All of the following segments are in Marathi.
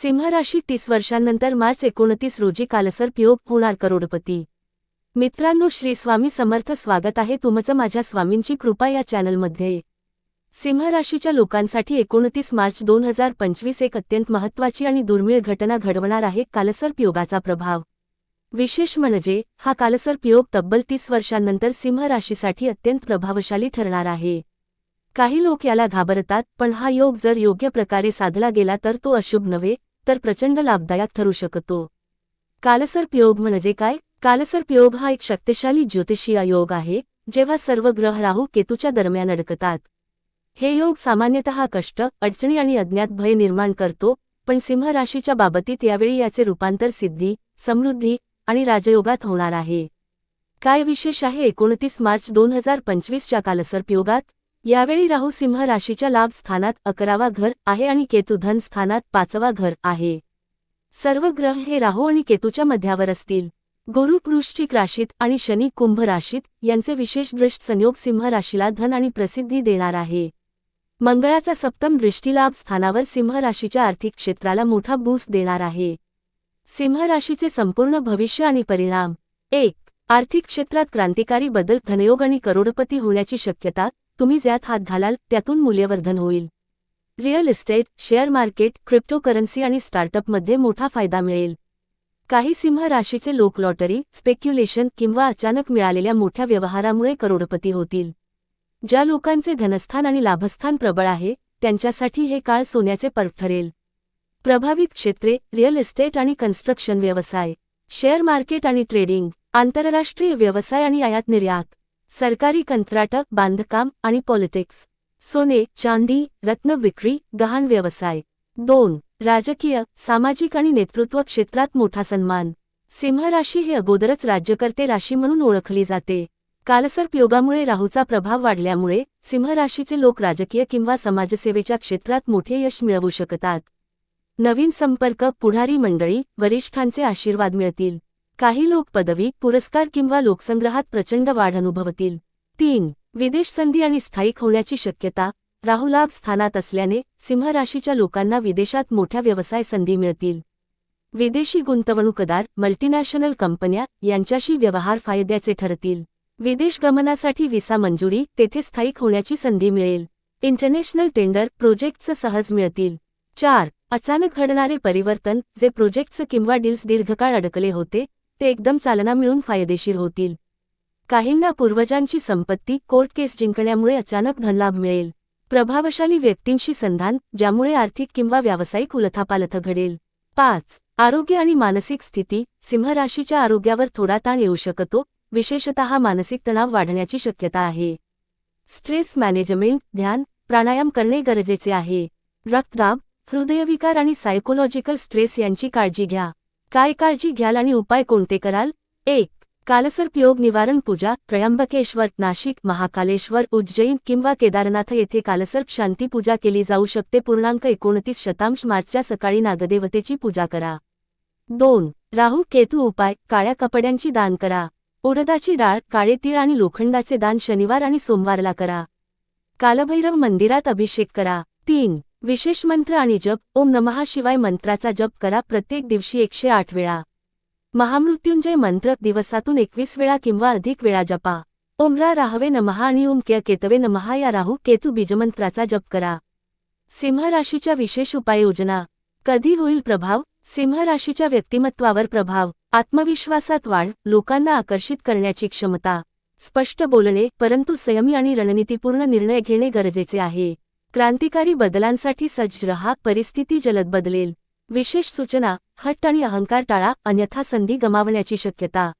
सिंह राशी तीस वर्षांनंतर मार्च एकोणतीस रोजी कालसर्प योग होणार करोडपती. मित्रांनो श्री स्वामी समर्थ स्वागत आहे तुमचं माझ्या स्वामींची कृपा या चॅनलमध्ये. सिंह राशीच्या लोकांसाठी एकोणतीस मार्च दोन हजार पंचवीस एक अत्यंत महत्त्वाची आणि दुर्मिळ घटना घडवणार आहे कालसर्प योगाचा प्रभाव. विशेष म्हणजे हा कालसर्प योग तब्बल तीस वर्षांनंतर सिंह राशीसाठी अत्यंत प्रभावशाली ठरणार आहे. काही लोक याला घाबरतात पण हा योग जर योग्य प्रकारे साधला गेला तर तो अशुभ नव्हे तर प्रचंड लाभदायक ठरू शकतो. कालसर्प योग म्हणजे काय? कालसर्प योग हा एक शक्तिशाली ज्योतिषीय योग आहे जेव्हा सर्व ग्रह राहू केतूच्या दरम्यान अडकतात. हे योग सामान्यतः कष्ट अडचणी आणि अज्ञात भय निर्माण करतो पण सिंह राशीच्या बाबतीत यावेळी याचे रूपांतर सिद्धी समृद्धी आणि राजयोगात होणार आहे. काय विशेष आहे एकोणतीस मार्च दोन हजार पंचवीसच्या कालसर्प योगात यावेळी राहू सिंह राशीच्या लाभ स्थानात अकरावा घर आहे आणि केतू धन स्थानात पाचवा घर आहे. सर्व ग्रह हे राहू आणि केतूच्या मध्यावर असतील. गुरु वृश्चिक राशीत आणि शनी कुंभ राशीत यांचे विशेष दृष्ट संयोग सिंह राशीला धन आणि प्रसिद्धी देणार आहे. मंगळाचा सप्तम दृष्टीलाभ स्थानावर सिंह राशीच्या आर्थिक क्षेत्राला मोठा बूस्ट देणार आहे. सिंह राशीचे संपूर्ण भविष्य आणि परिणाम. एक आर्थिक क्षेत्रात क्रांतिकारी बदल धनयोग आणि करोडपती होण्याची शक्यता. तुम्ही ज्यात हात घालाल त्यातून मूल्यवर्धन होईल. Real estate share market cryptocurrency आणि स्टार्टअपमध्ये मोठा फायदा मिळेल. काही सिंह राशीचे लोक लॉटरी स्पेक्युलेशन किंवा अचानक मिळालेल्या मोठ्या व्यवहारामुळे करोडपती होतील. ज्या लोकांचे धनस्थान आणि लाभस्थान प्रबळ आहे त्यांच्यासाठी हे काळ सोन्याचे पर्व ठरेल. प्रभावित क्षेत्रे रिअल इस्टेट आणि कन्स्ट्रक्शन व्यवसाय शेअर मार्केट आणि ट्रेडिंग आंतरराष्ट्रीय व्यवसाय आणि आयात निर्यात. सरकारी कंत्राट बांधकाम आणि पॉलिटिक्स. सोने चांदी रत्न विक्री गहाण व्यवसाय. दोन राजकीय सामाजिक आणि नेतृत्व क्षेत्रात मोठा सन्मान. सिंह राशी हे अगोदरच राज्यकर्ते राशी म्हणून ओळखली जाते. कालसर्प योगामुळे राहूचा प्रभाव वाढल्यामुळे सिंह राशीचे लोक राजकीय किंवा समाजसेवेच्या क्षेत्रात मोठे यश मिळवू शकतात. नवीन संपर्क पुढारी मंडळी वरिष्ठांचे आशीर्वाद मिळतील. काही लोक पदवी पुरस्कार किंवा लोकसंग्रहात प्रचंड वाढ अनुभवतील. तीन विदेश संधी आणि स्थायिक होण्याची शक्यता. राहुलाभ स्थानात असल्याने सिंह राशीच्या लोकांना विदेशात मोठ्या व्यवसाय संधी मिळतील. विदेशी गुंतवणूकदार मल्टीनॅशनल कंपन्या यांच्याशी व्यवहार फायद्याचे ठरतील. विदेश गमनासाठी विसा मंजुरी तेथे स्थायिक होण्याची संधी मिळेल. इंटरनॅशनल टेंडर प्रोजेक्टचं सहज मिळतील. चार अचानक घडणारे परिवर्तन जे प्रोजेक्टचं किंवा डील्स दीर्घकाळ अडकले होते ते एकदम चालना मिळून फायदेशीर होतील. काहींना पूर्वजांची संपत्ती कोर्ट केस जिंकण्यामुळे अचानक धनलाभ मिळेल. प्रभावशाली व्यक्तींशी संधान ज्यामुळे आर्थिक किंवा व्यावसायिक उलथापालथ घडेल. पाच. आरोग्य आणि मानसिक स्थिती सिंह राशीच्या आरोग्यावर थोडा ताण येऊ शकतो विशेषतः मानसिक तणाव वाढण्याची शक्यता आहे. स्ट्रेस मॅनेजमेंट ध्यान प्राणायाम करणे गरजेचे आहे. रक्तदाब हृदयविकार आणि सायकोलॉजिकल स्ट्रेस यांची काळजी घ्या. काय काळजी घ्याल आणि उपाय कोणते कराल? एक कालसर्प योग निवारण पूजा त्र्यंबकेश्वर नाशिक महाकालेश्वर उज्जैन किंवा केदारनाथ येथे कालसर्प शांती पूजा केली जाऊ शकते. पूर्णांक एकोणतीस शतांश मार्चच्या सकाळी नागदेवतेची पूजा करा. दोन राहू केतू उपाय काळ्या कपड्यांची दान करा. उडदाची डाळ काळे तीळ आणि लोखंडाचे दान शनिवार आणि सोमवारला करा. कालभैरव मंदिरात अभिषेक करा. तीन विशेष मंत्र आणि जप ओम नमहा शिवाय मंत्राचा जप करा प्रत्येक दिवशी एकशे आठ वेळा. महामृत्युंजय मंत्र दिवसातून एकवीस वेळा किंवा अधिक वेळा जपा. ओमरा राहवे नमहा आणि ओम क्य केतवे नमहा या राहू केतू बीजमंत्राचा जप करा. सिंह राशीच्या विशेष उपाययोजना कधी होईल प्रभाव? सिंह राशीच्या व्यक्तिमत्वावर प्रभाव. आत्मविश्वासात वाढ लोकांना आकर्षित करण्याची क्षमता. स्पष्ट बोलणे परंतु संयमी आणि रणनीतीपूर्ण निर्णय घेणे गरजेचे आहे. क्रांतिकारी बदलांसाठी सज्ज रहा परिस्थिती जलद बदलेल. विशेष सूचना हट्ट आणि अहंकार टाळा अन्यथा संधी गमावण्याची शक्यता.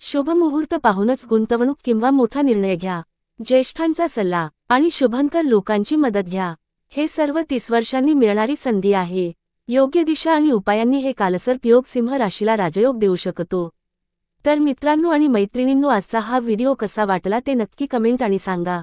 शुभमुहूर्त पाहूनच गुंतवणूक किंवा मोठा निर्णय घ्या. ज्येष्ठांचा सल्ला आणि शुभंकर लोकांची मदत घ्या. हे सर्व तीस वर्षांनी मिळणारी संधी आहे. योग्य दिशा आणि उपायांनी हे कालसर्प योग सिंह राशीला राजयोग देऊ शकतो. तर मित्रांनो आणि मैत्रिणींनो आजचा हा व्हिडिओ कसा वाटला ते नक्की कमेंट आणि सांगा.